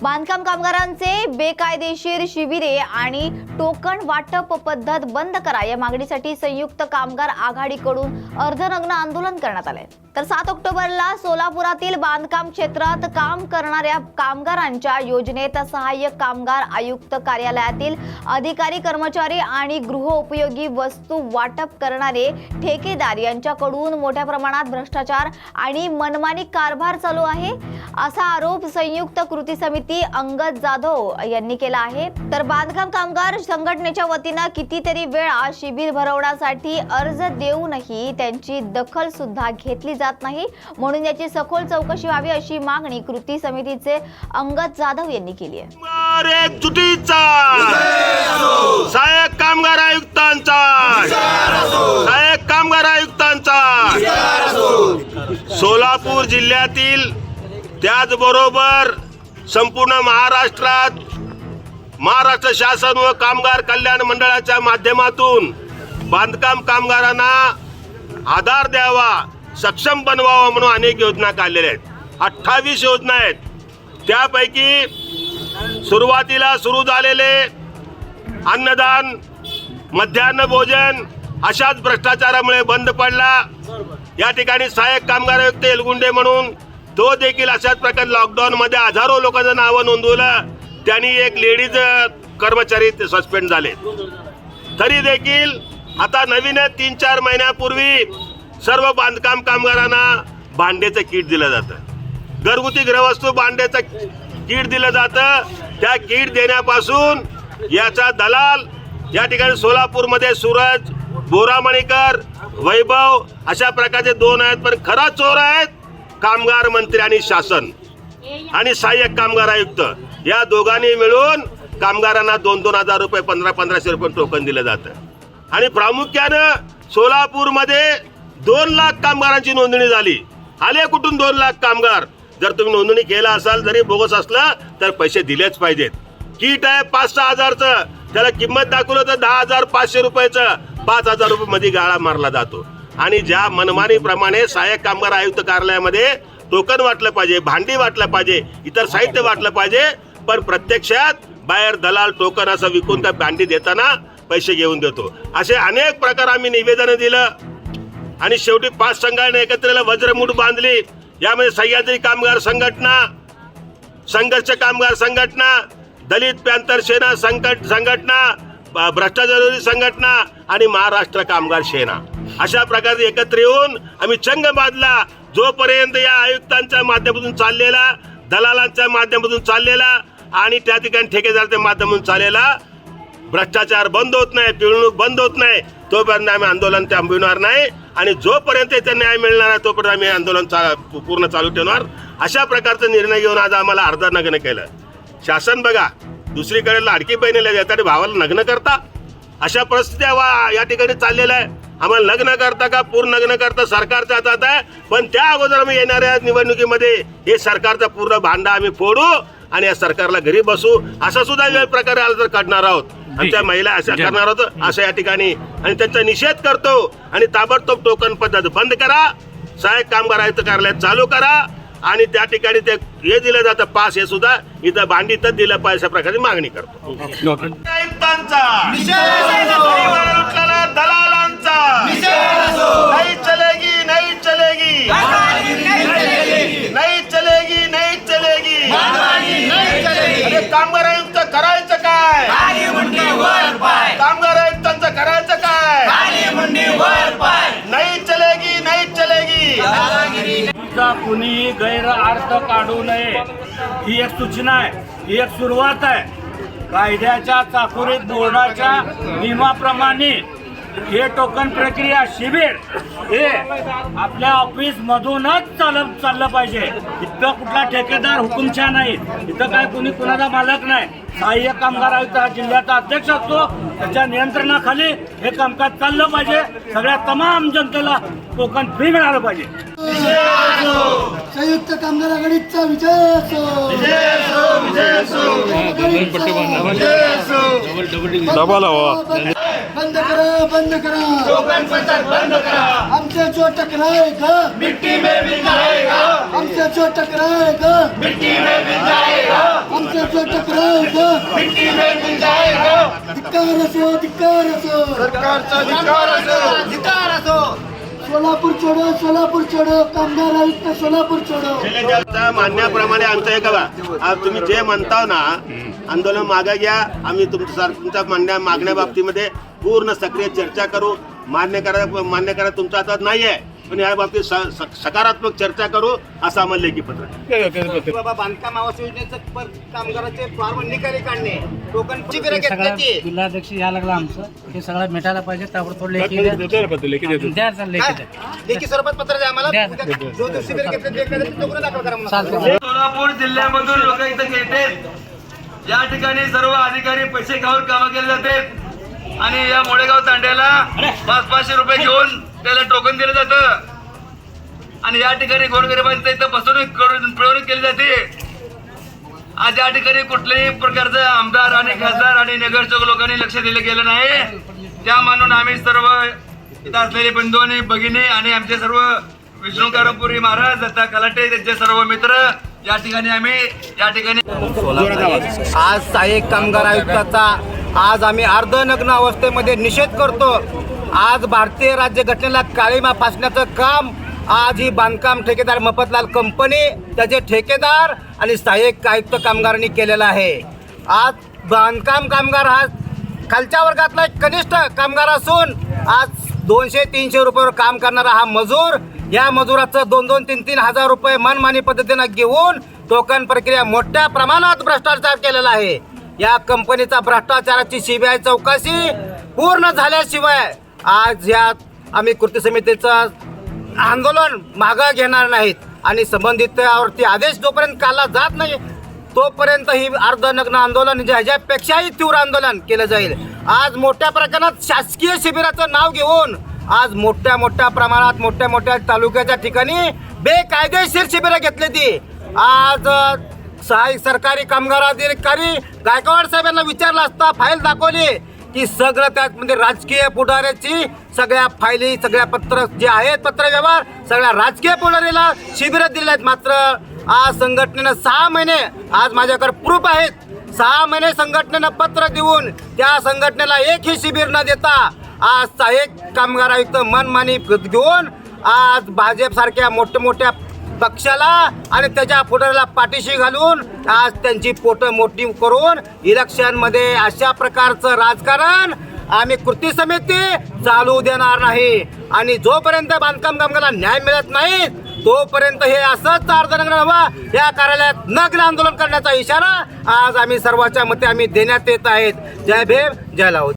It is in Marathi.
बांधकाम कामगारांचे बेकायदेशीर शिबिरे आणि टोकन वाटप पद्धत बंद करा या मागणीसाठी संयुक्त कामगार आघाडीकडून अर्धनग्न आंदोलन करण्यात आले तर सात ऑक्टोबरला सोलापुरातील बांधकाम क्षेत्रात काम करणाऱ्या कामगारांच्या योजनेत सहाय्यक कामगार आयुक्त कार्यालयातील अधिकारी कर्मचारी आणि गृहोपयोगी वस्तू वाटप करणारे ठेकेदार यांच्याकडून मोठ्या प्रमाणात भ्रष्टाचार आणि मनमानी कारभार चालू आहे असा आरोप संयुक्त कृती समिती अंगद जाधव यांनी केला आहे. तर बांधकाम कामगार संघटनेच्या वतीनं कितीतरी वेळा शिबिर भरवण्यासाठी अर्ज देऊनही त्यांची दखल सुद्धा घेतली जात नाही. म्हणून याची सखोल चौकशी व्हावी अशी मागणी कृती समितीचे अंगद जाधव यांनी केली आहे. सहाय्यक कामगार आयुक्तांचा! सहाय्यक कामगार आयुक्तांचा! सोलापूर जिल्ह्यातील त्याचबरोबर संपूर्ण महाराष्ट्रात महाराष्ट्र शासन व कामगार कल्याण मंडळाच्या माध्यमातून बांधकाम कामगारांना आधार द्यावा सक्षम बनवावा म्हणून अनेक योजना काढलेल्या आहेत. अठ्ठावीस योजना आहेत. त्यापैकी सुरुवातीला सुरू झालेले अन्नदान मध्यान्ह भोजन अशाच भ्रष्टाचारामुळे बंद पडला. या ठिकाणी सहाय्यक कामगार आयुक्त एलगुंडे म्हणून तो देखील अशाच प्रकारे लॉकडाऊनमध्ये हजारो लोकांचं नावं नोंदवलं. त्यांनी एक लेडीज कर्मचारी ते सस्पेंड झाले. तरी देखील आता नवीन तीन चार महिन्यापूर्वी सर्व बांधकाम कामगारांना भांड्याचं किट दिलं जातं. घरगुती गृहवस्तू भांड्याचं किट दिलं जातं. त्या किट देण्यापासून याचा दलाल या ठिकाणी सोलापूरमध्ये सूरज बोरामणीकर वैभव अशा प्रकारचे दोन आहेत. पण खरा चोर आहेत. कामगार मंत्री आणि शासन आणि सहाय्यक कामगार आयुक्त या दोघांनी मिळून कामगारांना दोन दोन हजार रुपये पंधरा पंधराशे रुपये टोकन दिलं जातं. आणि प्रामुख्यानं सोलापूरमध्ये दोन लाख कामगारांची नोंदणी झाली. आले कुठून दोन लाख कामगार? जर तुम्ही नोंदणी केला असाल जरी बोगस असलं तर पैसे दिलेच पाहिजेत. किट आहे पाच सहा हजारचं. त्याला किंमत दाखवलं तर दहा हजार पाचशे रुपयाचं. पाच हजार रुपये मध्ये गाळा मारला जातो. आणि ज्या मनमानीप्रमाणे सहाय्यक कामगार आयुक्त कार्यालयामध्ये टोकन वाटलं पाहिजे भांडी वाटलं पाहिजे इतर साहित्य वाटलं पाहिजे पण प्रत्यक्षात बाहेर दलाल टोकन असं विकून त्या भांडी देताना पैसे घेऊन देतो. असे अनेक प्रकार आम्ही निवेदन दिलं आणि शेवटी पाच संघाने एकत्र वज्रमूठ बांधली. यामध्ये सह्याद्री कामगार संघटना संघर्ष कामगार संघटना दलित पॅंथर सेना संकट संघटना भ्रष्टाचारी भ्रष्टाचार संघटना आणि महाराष्ट्र कामगार सेना. अशा प्रकारे एकत्र येऊन आम्ही चंग बांधला जोपर्यंत या आयुक्तांच्या माध्यमातून चाललेला दलालांच्या माध्यमातून चाललेला आणि त्या ठिकाणी ठेकेदाराच्या माध्यमातून चाललेला भ्रष्टाचार बंद होत नाही पिळवणूक बंद होत नाही तोपर्यंत आम्ही आंदोलन थांबविणार नाही आणि जोपर्यंत इथे न्याय मिळणार आहे तोपर्यंत आम्ही आंदोलन चा पूर्ण चालू ठेवणार. अशा प्रकारचा निर्णय घेऊन आज आम्हाला अर्धा नग्न केलं. शासन बघा दुसरीकडे लाडकी बहिणीला देतात भावाला नग्न करता. अशा परिस्थिती वा- या ठिकाणी चाललेल्या आहे. आम्हाला लग्न करता का? पूर्ण लग्न करता सरकारच्या हातात आहे. पण त्या अगोदर आम्ही येणाऱ्या निवडणुकीमध्ये हे सरकारचा पूर्ण भांडा आम्ही फोडू आणि या सरकारला घरी बसू. असा सुद्धा वेळ प्रकारे आला तर काढणार आहोत. आमच्या महिला अशा करणार आहोत. असं या ठिकाणी आणि त्यांचा निषेध करतो आणि ताबडतोब टोकन पद्धत बंद करा. सहाय्यक कामगार आयुक्त कार्यालय चालू करा आणि त्या ठिकाणी ते हे दिलं जातं पास हे सुद्धा. इथं भांडीतच दिलं पाहिजे अशा प्रकारे मागणी करतो. आयुक्तांचा. नाही चलेगी नाही चलेगी। नाही चलेगी। नाही चलेगी अरे कामगार आयुक्त करायचं काय? कामगार आयुक्तांचं करायचं काय? नाही चलेगी नाही चलेगी। कुणी गैरअर्थ काढू नये. ही एक सूचना आहे ही एक सुरुवात आहे. कायद्याच्या चाकुरीत बोर्डाच्या नियमाप्रमाणे हे टोकन प्रक्रिया शिबिर हे आपल्या ऑफिस मधूनच चालत चाललं पाहिजे इथं कुठला ठेकेदार हुकुमशा नाही इथं काय कुणी कुणाचा मालक नाही सहाय्यक कामगार आयुक्त हा जिल्ह्याचा अध्यक्ष असतो त्याच्या नियंत्रणाखाली हे कामकाज चाललं पाहिजे सगळ्या तमाम जनतेला टोकन फ्री मिळालं पाहिजे संयुक्त कामगार आघाडीचा विजय असो विजय असो. बंद करा बंद करा. बंद करा. आमच्या हमसे जो टकराएगा मिट्टी में मिल जाएगा हमसे जो टकराएगा मिट्टी में मिल जाएगा हमसे जो टकराएगा मिट्टी में मिल जाएगा धिक्कार असो धिक्कार असो. सरकारचा धिक्कार असो. सोलापूर छोडो सोलापूर छोडो. कामगार आयुक्त सोलापूर छोडो. मान्याप्रमाणे आमचं हे बघा आज तुम्ही जे म्हणताव ना आंदोलन मागे घ्या. आम्ही तुमच्या तुमच्या मान्य मागण्या बाबतीमध्ये पूर्ण सक्रिय चर्चा करू. मान्य करा मान्य करा तुमच्या हातात नाही आहे पण या बाबतीत सकारात्मक चर्चा करू असं आम्हाला लेखी पत्र. बाबा बांधकाम आवास योजनेचं पर कामगाराचे फॉर्म निकाली काढणे. टोकनची. जिल्हाध्यक्ष यायला लागला आमचं. हे सगळं मिटायला पाहिजे ताबडतोब लेखी द्या. द्या सर लेखी स्वरूपात पत्र द्या आम्हाला. सोलापूर जिल्ह्यामधून लोक इथं येतात या ठिकाणी सर्व अधिकारी पैसे खाऊन कामं केले जाते आणि या मोडेगाव तांड्याला पाच पाचशे रुपये घेऊन त्याला टोकन दिलं जातं. आणि या ठिकाणी गोरगरिबांचं इथं फसवणूक करून पिळवणूक केली जाते. आज या ठिकाणी कुठल्याही प्रकारचं आमदार आणि खासदार आणि नगरसेवक लोकांनी लक्ष दिलं गेलं नाही. त्या मानून आम्ही सर्व इथं असलेले बंधू आणि भगिनी आणि आमचे सर्व विष्णू कारंपुरी महाराज दत्ता कलाटे त्यांचे सर्व मित्र या ठिकाणी आम्ही या ठिकाणी आज सहाय्यक कामगार आयुक्ताचा आज आम्ही अर्धनग्न अवस्थेमध्ये निषेध करतो. आज भारतीय राज्यघटनेला काळीमा फासण्याचं काम आज ही बांधकाम ठेकेदार मफतलाल कंपनी त्याचे ठेकेदार आणि सहाय्यक आयुक्त कामगारांनी केलेला आहे. आज बांधकाम कामगार हा खालच्या वर्गातला एक कनिष्ठ कामगार असून आज दोनशे तीनशे रुपयावर काम करणारा हा मजूर या मजुराचं दोन दोन तीन तीन हजार रुपये मनमानी पद्धतीनं घेऊन टोकन प्रक्रिया मोठ्या प्रमाणात भ्रष्टाचार केलेला आहे. या कंपनीचा भ्रष्टाचाराची सीबीआय चौकशी पूर्ण झाल्याशिवाय आज या आम्ही कृती समितीचं आंदोलन मागं घेणार नाहीत. आणि संबंधित आदेश जोपर्यंत काढला जात नाही तोपर्यंत ही अर्धनग्न आंदोलन जे ह्याच्यापेक्षाही तीव्र आंदोलन केलं जाईल. आज मोठ्या प्रमाणात शासकीय शिबिराचं नाव घेऊन आज मोठ्या मोठ्या प्रमाणात मोठ्या मोठ्या तालुक्याच्या ठिकाणी बेकायदेशीर शिबिरं घेतली ती. आज सहाय्यक सरकारी कामगार अधिकारी गायकवाड साहेबांना विचारलं असता फाईल दाखवली की सगळं त्यात म्हणजे राजकीय पुढाऱ्याची सगळ्या फायली सगळ्या पत्र जे आहेत पत्र व्यवहार सगळ्या राजकीय पुढारीला शिबिरं दिले आहेत. मात्र आज संघटनेनं सहा महिने आज माझ्याकडे प्रूफ आहेत. सहा महिने संघटनेनं पत्र देऊन त्या संघटनेला एकही शिबिर न देता आज सहाय्यक कामगार आयुक्त मनमानी घेऊन आज भाजप सारख्या मोठ्या मोठ्या पक्षाला आणि त्याच्या पुढाऱ्याला पाठीशी घालून आज त्यांची पोटं मोठी करून इलेक्शनमध्ये अशा प्रकारचं राजकारण आम्ही कृती समिती चालू देणार नाही. आणि जोपर्यंत बांधकाम कामगाराला न्याय मिळत नाही तोपर्यंत हे असंच अर्धनग्न हवा. या कार्यालयात नग्न आंदोलन करण्याचा इशारा आज आम्ही सर्वांच्या मते आम्ही देण्यात येत आहेत. जय भीम जय लाऊद